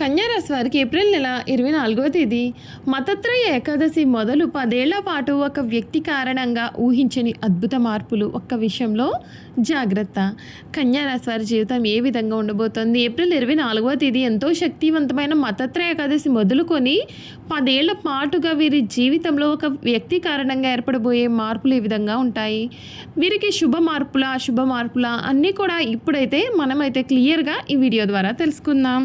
కన్యారాశి వారికి ఏప్రిల్ నెల ఇరవై నాలుగవ తేదీ. మతత్రయ ఏకాదశి మొదలు పదేళ్ళ పాటు ఒక వ్యక్తి కారణంగా ఊహించని అద్భుత మార్పులు. ఒక్క విషయంలో జాగ్రత్త. కన్యారాశి వారి జీవితం ఏ విధంగా ఉండబోతోంది? ఏప్రిల్ ఇరవై నాలుగవ తేదీ ఎంతో శక్తివంతమైన మతత్రయ ఏకాదశి మొదలుకొని పదేళ్ళ పాటుగా వీరి జీవితంలో ఒక వ్యక్తి కారణంగా ఏర్పడబోయే మార్పులు ఏ విధంగా ఉంటాయి? వీరికి శుభ మార్పుల అశుభ మార్పుల అన్నీ కూడా ఇప్పుడైతే మనమైతే క్లియర్గా ఈ వీడియో ద్వారా తెలుసుకుందాం.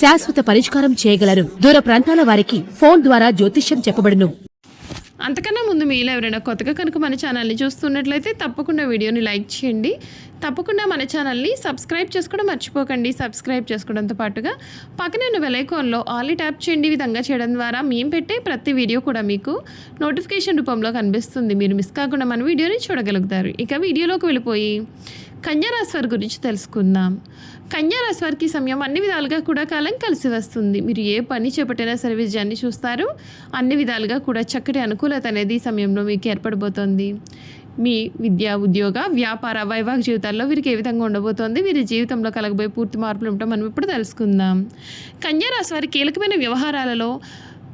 శాశ్వత పరిష్కారం చేయగలరు. దూర ప్రాంతాల వారికి ఫోన్ ద్వారా జ్యోతిష్యం చెప్పబడును. అంతకన్నా ముందు మీలో ఎవరైనా కొత్తగా కనుక మన ఛానల్ని చూస్తున్నట్లయితే తప్పకుండా వీడియోని లైక్ చేయండి. తప్పకుండా మన ఛానల్ని సబ్స్క్రైబ్ చేసుకోవడం మర్చిపోకండి. సబ్స్క్రైబ్ చేసుకోవడంతో పాటుగా పక్కనే ఉన్న వెలైకాన్లో ఆల్ ట్యాప్ చేయండి. విధంగా చేయడం ద్వారా మేము పెట్టే ప్రతి వీడియో కూడా మీకు నోటిఫికేషన్ రూపంలో కనిపిస్తుంది. మీరు మిస్ కాకుండా మన వీడియోని చూడగలుగుతారు. ఇక వీడియోలోకి వెళ్ళిపోయి కన్యారాశి వారి గురించి తెలుసుకుందాం. కన్యారాశి వారికి సమయం అన్ని విధాలుగా కూడా కాలం కలిసి వస్తుంది. మీరు ఏ పని చేపట్టినా సరే విజయాన్ని చూస్తారు. అన్ని విధాలుగా కూడా చక్కటి అనుకూలత అనేది ఈ సమయంలో మీకు ఏర్పడబోతోంది. మీ విద్యా ఉద్యోగ వ్యాపార వైవాహిక జీవితాల్లో వీరికి ఏ విధంగా ఉండబోతోంది? వీరి జీవితంలో కలగబోయే పూర్తి మార్పులు ఉంటాం మనం ఇప్పుడు తెలుసుకుందాం. కన్యారాశి వారి కీలకమైన వ్యవహారాలలో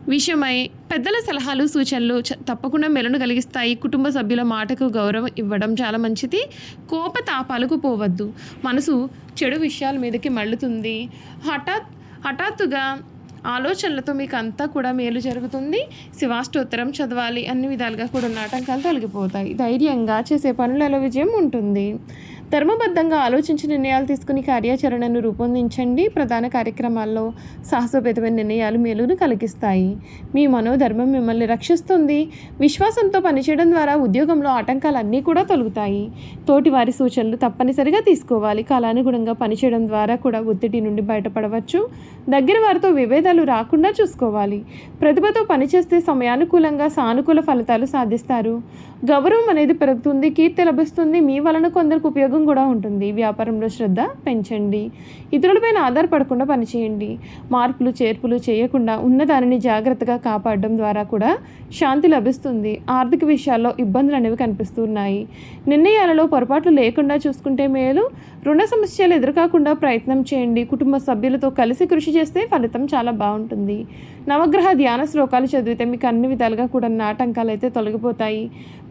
విషయమై పెద్దల సలహాలు సూచనలు చ- తప్పకుండా మెలను కలిగిస్తాయి. కుటుంబ సభ్యుల మాటకు గౌరవం ఇవ్వడం చాలా మంచిది. కోపతాపాలకు పోవద్దు. మనసు చెడు విషయాల మీదకి మళ్ళుతుంది. హఠాత్ హఠాత్తుగా ఆలోచనలతో మీకు అంతా కూడా మేలు జరుగుతుంది. శివాష్టోత్తరం చదవాలి. అన్ని విధాలుగా కూడా ఉన్న ఆటంకాలు తొలగిపోతాయి. ధైర్యంగా చేసే పనులలో విజయం ఉంటుంది. ధర్మబద్ధంగా ఆలోచించి నిర్ణయాలు తీసుకుని కార్యాచరణను రూపొందించండి. ప్రధాన కార్యక్రమాల్లో సాహసోపేతమైన నిర్ణయాలు మేలును కలిగిస్తాయి. మీ మనోధర్మం మిమ్మల్ని రక్షిస్తుంది. విశ్వాసంతో పనిచేయడం ద్వారా ఉద్యోగంలో ఆటంకాలన్నీ కూడా తొలుగుతాయి. తోటి వారి సూచనలు తప్పనిసరిగా తీసుకోవాలి. కాలానుగుణంగా పనిచేయడం ద్వారా కూడా ఒత్తిడి నుండి బయటపడవచ్చు. దగ్గర వారితో విభేదాలు రాకుండా చూసుకోవాలి. ప్రతిభతో పనిచేస్తే సమయానుకూలంగా సానుకూల ఫలితాలు సాధిస్తారు. గౌరవం అనేది పెరుగుతుంది కీర్తి లభిస్తుంది. మీ వలన కొందరికి ఉపయోగం కూడా ఉంటుంది. వ్యాపారంలో శ్రద్ధ పెంచండి. ఇతరులపైన ఆధారపడకుండా పనిచేయండి. మార్పులు చేర్పులు చేయకుండా ఉన్నదానిని జాగ్రత్తగా కాపాడడం ద్వారా కూడా శాంతి లభిస్తుంది. ఆర్థిక విషయాల్లో ఇబ్బందులు అనేవి కనిపిస్తున్నాయి. నిర్ణయాలలో పొరపాట్లు లేకుండా చూసుకుంటే మేలు. రుణ సమస్యలు ఎదురుకాకుండా ప్రయత్నం చేయండి. కుటుంబ సభ్యులతో కలిసి కృషి చేస్తే ఫలితం చాలా బాగుంటుంది. నవగ్రహ ధ్యాన శ్లోకాలు చదివితే మీకు అన్ని విధాలుగా కూడా నాటంకాలు అయితే తొలగిపోతాయి.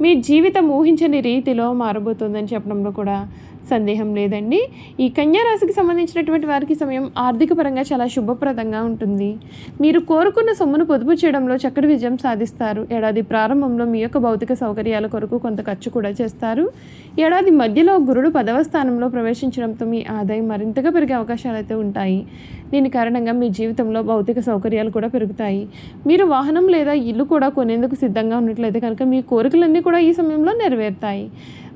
మీ జీవితం ఊహించని రీతిలో మారబోతుందని చెప్పడంలో కూడా సందేహం లేదండి. ఈ కన్యారాశికి సంబంధించినటువంటి వారికి సమయం ఆర్థిక పరంగా చాలా శుభప్రదంగా ఉంటుంది. మీరు కోరుకున్న సొమ్మును పొదుపు చేయడంలో చక్కటి విజయం సాధిస్తారు. ఏడాది ప్రారంభంలో మీ యొక్క భౌతిక సౌకర్యాల కొరకు కొంత ఖర్చు కూడా చేస్తారు. ఏడాది మధ్యలో గురుడు పదవ స్థానంలో ప్రవేశించడంతో మీ ఆదాయం మరింతగా పెరిగే అవకాశాలు అయితే ఉంటాయి. దీని కారణంగా మీ జీవితంలో భౌతిక సౌకర్యాలు కూడా పెరుగుతాయి. మీరు వాహనం లేదా ఇల్లు కూడా కొనేందుకు సిద్ధంగా ఉన్నట్లయితే కనుక మీ కోరికలన్నీ కూడా ఈ సమయంలో నెరవేరుతాయి.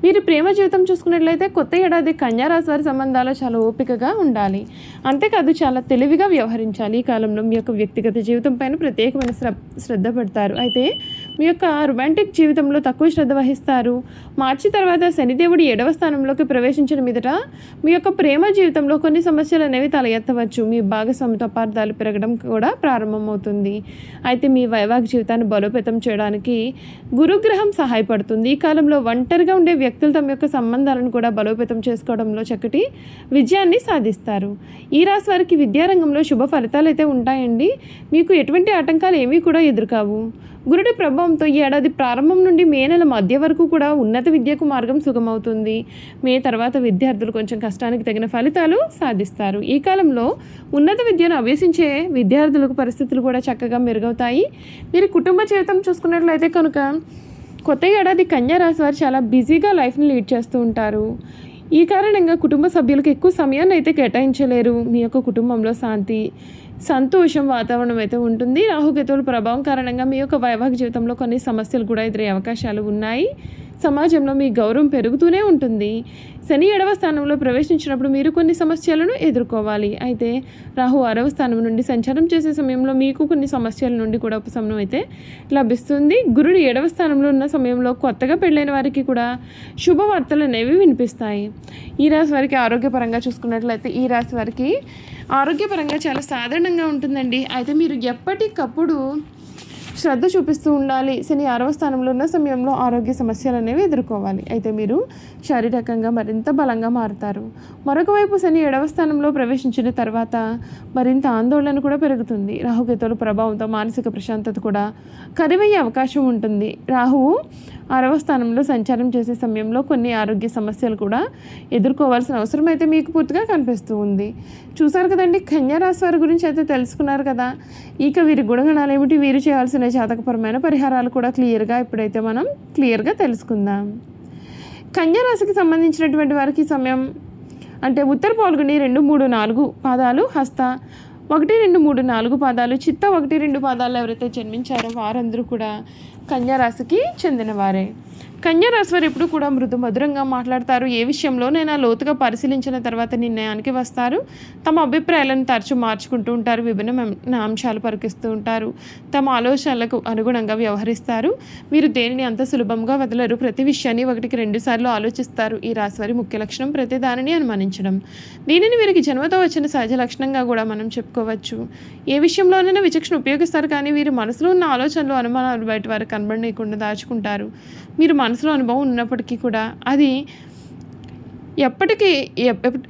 మీరు ప్రేమ జీవితం చూసుకున్నట్లయితే కొత్త ఏడాది కన్యారాశి వారి సంబంధాలు చాలా ఓపికగా ఉండాలి. అంతేకాదు చాలా తెలివిగా వ్యవహరించాలి. ఈ కాలంలో మీ యొక్క వ్యక్తిగత జీవితం పైన ప్రత్యేకమైన శ్ర శ్రద్ధ పెడతారు. అయితే మీ యొక్క రొమాంటిక్ జీవితంలో తక్కువ శ్రద్ధ వహిస్తారు. మార్చి తర్వాత శనిదేవుడు ఏడవ స్థానంలోకి ప్రవేశించిన మీదట మీ యొక్క ప్రేమ జీవితంలో కొన్ని సమస్యలు అనేవి తల ఎత్తవచ్చు మీ భాగస్వామితో అపార్థాలు పెరగడం కూడా ప్రారంభమవుతుంది. అయితే మీ వైవాహిక జీవితాన్ని బలోపేతం చేయడానికి గురుగ్రహం సహాయపడుతుంది. ఈ కాలంలో ఒంటరిగా ఉండే వ్యక్తులు తమ యొక్క సంబంధాలను కూడా బలోపేతం చేసుకోవడంలో చక్కటి విజయాన్ని సాధిస్తారు. ఈ రాశి వారికి విద్యారంగంలో శుభ ఫలితాలు అయితే ఉంటాయండి. మీకు ఎటువంటి ఆటంకాలు ఏమీ కూడా ఎదురుకావు. గురుడి ప్రభావం ప్రభావంతో ఈ ఏడాది ప్రారంభం నుండి మే నెల మధ్య వరకు కూడా ఉన్నత విద్యకు మార్గం సుగమవుతుంది. మే తర్వాత విద్యార్థులు కొంచెం కష్టానికి తగిన ఫలితాలు సాధిస్తారు. ఈ కాలంలో ఉన్నత విద్యను అభ్యసించే విద్యార్థులకు పరిస్థితులు కూడా చక్కగా మెరుగవుతాయి. మీరు కుటుంబ జీవితం చూసుకున్నట్లయితే కనుక కొత్త ఏడాది కన్యా రాశి వారు చాలా బిజీగా లైఫ్ని లీడ్ చేస్తూ ఉంటారు. ఈ కారణంగా కుటుంబ సభ్యులకు ఎక్కువ సమయాన్ని అయితే కేటాయించలేరు. మీ యొక్క కుటుంబంలో శాంతి సంతోషం వాతావరణం అయితే ఉంటుంది. రాహుకేతువుల ప్రభావం కారణంగా మీ యొక్క వైవాహిక జీవితంలో కొన్ని సమస్యలు కూడా ఎదురయ్యే అవకాశాలు ఉన్నాయి. సమాజంలో మీ గౌరవం పెరుగుతూనే ఉంటుంది. శని ఏడవ స్థానంలో ప్రవేశించినప్పుడు మీరు కొన్ని సమస్యలను ఎదుర్కోవాలి. అయితే రాహు ఆరవ స్థానం నుండి సంచారం చేసే సమయంలో మీకు కొన్ని సమస్యల నుండి కూడా ఉపశమనం అయితే లభిస్తుంది. గురుడు ఏడవ స్థానంలో ఉన్న సమయంలో కొత్తగా పెళ్ళైన వారికి కూడా శుభవార్తలు అనేవి వినిపిస్తాయి. ఈ రాశి వారికి ఆరోగ్యపరంగా చూసుకున్నట్లయితే ఈ రాశి వారికి ఆరోగ్యపరంగా చాలా సాధారణంగా ఉంటుందండి. అయితే మీరు ఎప్పటికప్పుడు శ్రద్ధ చూపిస్తూ ఉండాలి. శని ఆరవ స్థానంలో ఉన్న సమయంలో ఆరోగ్య సమస్యలు అనేవి ఎదుర్కోవాలి. అయితే మీరు శారీరకంగా మరింత బలంగా మారుతారు. మరొక వైపు శని ఏడవ స్థానంలో ప్రవేశించిన తర్వాత మరింత ఆందోళన కూడా పెరుగుతుంది. రాహుకేతుల ప్రభావంతో మానసిక ప్రశాంతత కూడా కరువయ్యే అవకాశం ఉంటుంది. రాహువు ఆరవ స్థానంలో సంచారం చేసే సమయంలో కొన్ని ఆరోగ్య సమస్యలు కూడా ఎదుర్కోవాల్సిన అవసరం అయితే మీకు పూర్తిగా కనిపిస్తూ ఉంది. చూసారు కదండి కన్యారాశి వారి గురించి అయితే తెలుసుకున్నారు కదా. ఇక వీరి గుణగణాలు ఏమిటి? వీరు చేయాల్సిన జాతకపరమైన పరిహారాలు కూడా క్లియర్గా ఇప్పుడైతే మనం క్లియర్గా తెలుసుకుందాం. కన్యారాశికి సంబంధించినటువంటి వారికి సమయం అంటే ఉత్తర పాల్గొని రెండు మూడు నాలుగు పాదాలు హస్త ఒకటి రెండు మూడు నాలుగు పాదాలు చిత్త ఒకటి రెండు పాదాలు ఎవరైతే జన్మించారో వారందరూ కూడా కన్యా రాశికి చెందినవారే. కన్యా ఎప్పుడు కూడా మృదు మధురంగా మాట్లాడతారు. ఏ విషయంలోనైనా లోతుగా పరిశీలించిన తర్వాత నిర్ణయానికి వస్తారు. తమ అభిప్రాయాలను తరచూ మార్చుకుంటూ ఉంటారు. విభిన్న అంశాలు పరికిస్తూ ఉంటారు. తమ ఆలోచనలకు అనుగుణంగా వ్యవహరిస్తారు. మీరు దేనిని అంత సులభంగా వదలరు? ప్రతి విషయాన్ని ఒకటికి రెండు సార్లు ఆలోచిస్తారు. ఈ రాశివారి ముఖ్య లక్షణం ప్రతి దానిని అనుమానించడం. దీనిని వీరికి జన్మతో వచ్చిన సహజ లక్షణంగా కూడా మనం చెప్పుకోవచ్చు. ఏ విషయంలోనైనా విచక్షణ ఉపయోగిస్తారు కానీ వీరి మనసులో ఉన్న ఆలోచనలు అనుమానాలు బయట వారికి కనబడనీయకుండా దాచుకుంటారు. మీరు మనసులో అనుభవం ఉన్నప్పటికీ కూడా అది ఎప్పటికీ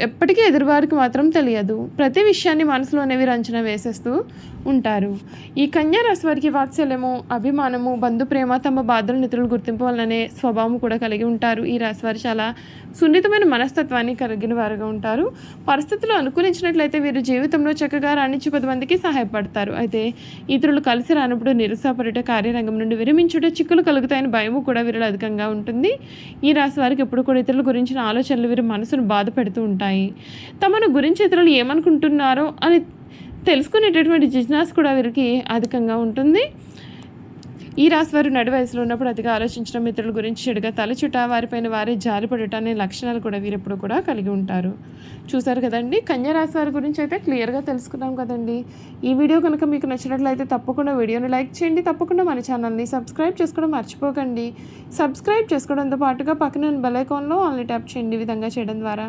ఎప్పటికీ ఎదురువారికి మాత్రం తెలియదు. ప్రతి విషయాన్ని మనసులోనే వీరు అంచనా వేసేస్తూ ఉంటారు. ఈ కన్యా రాశి వారికి వాత్సల్యము అభిమానము బంధు ప్రేమ తమ బాధలు నిధులు గుర్తింపు వల్లనే స్వభావం కూడా కలిగి ఉంటారు. ఈ రాశి వారు చాలా సున్నితమైన మనస్తత్వాన్ని కలిగిన వారుగా ఉంటారు. పరిస్థితులు అనుకూలించినట్లయితే వీరు జీవితంలో చక్కగా రాణించి పది మందికి సహాయపడతారు. అయితే ఇతరులు కలిసి రానప్పుడు నిరుత్సాహపడట కార్యరంగం నుండి విరమించుట చిక్కులు కలుగుతాయని భయము కూడా వీరిలో అధికంగా ఉంటుంది. ఈ రాశి వారికి ఎప్పుడు కూడా ఇతరుల గురించిన ఆలోచనలు వీరి మనసును బాధ పెడుతూ ఉంటాయి. తమను గురించి ఇతరులు ఏమనుకుంటున్నారో అని తెలుసుకునేటటువంటి జిజ్ఞాస కూడా వీరికి అధికంగా ఉంటుంది. ఈ రాశి వారు నడి వయసులో ఉన్నప్పుడు అతిగా ఆలోచించడం మిత్రుల గురించి చెడుగా తలచుట వారిపైన వారే జారిపడట అనే లక్షణాలు కూడా వీరెప్పుడు కూడా కలిగి ఉంటారు. చూసారు కదండి? కన్యా రాశి వారి గురించి అయితే క్లియర్గా తెలుసుకున్నాం కదండి. ఈ వీడియో కనుక మీకు నచ్చినట్లయితే తప్పకుండా వీడియోని లైక్ చేయండి. తప్పకుండా మన ఛానల్ని సబ్స్క్రైబ్ చేసుకోవడం మర్చిపోకండి. సబ్స్క్రైబ్ చేసుకోవడంతో పాటుగా పక్కన బెల్ ఐకాన్లో ఆన్లీ ట్యాప్ చేయండి. విధంగా చేయడం ద్వారా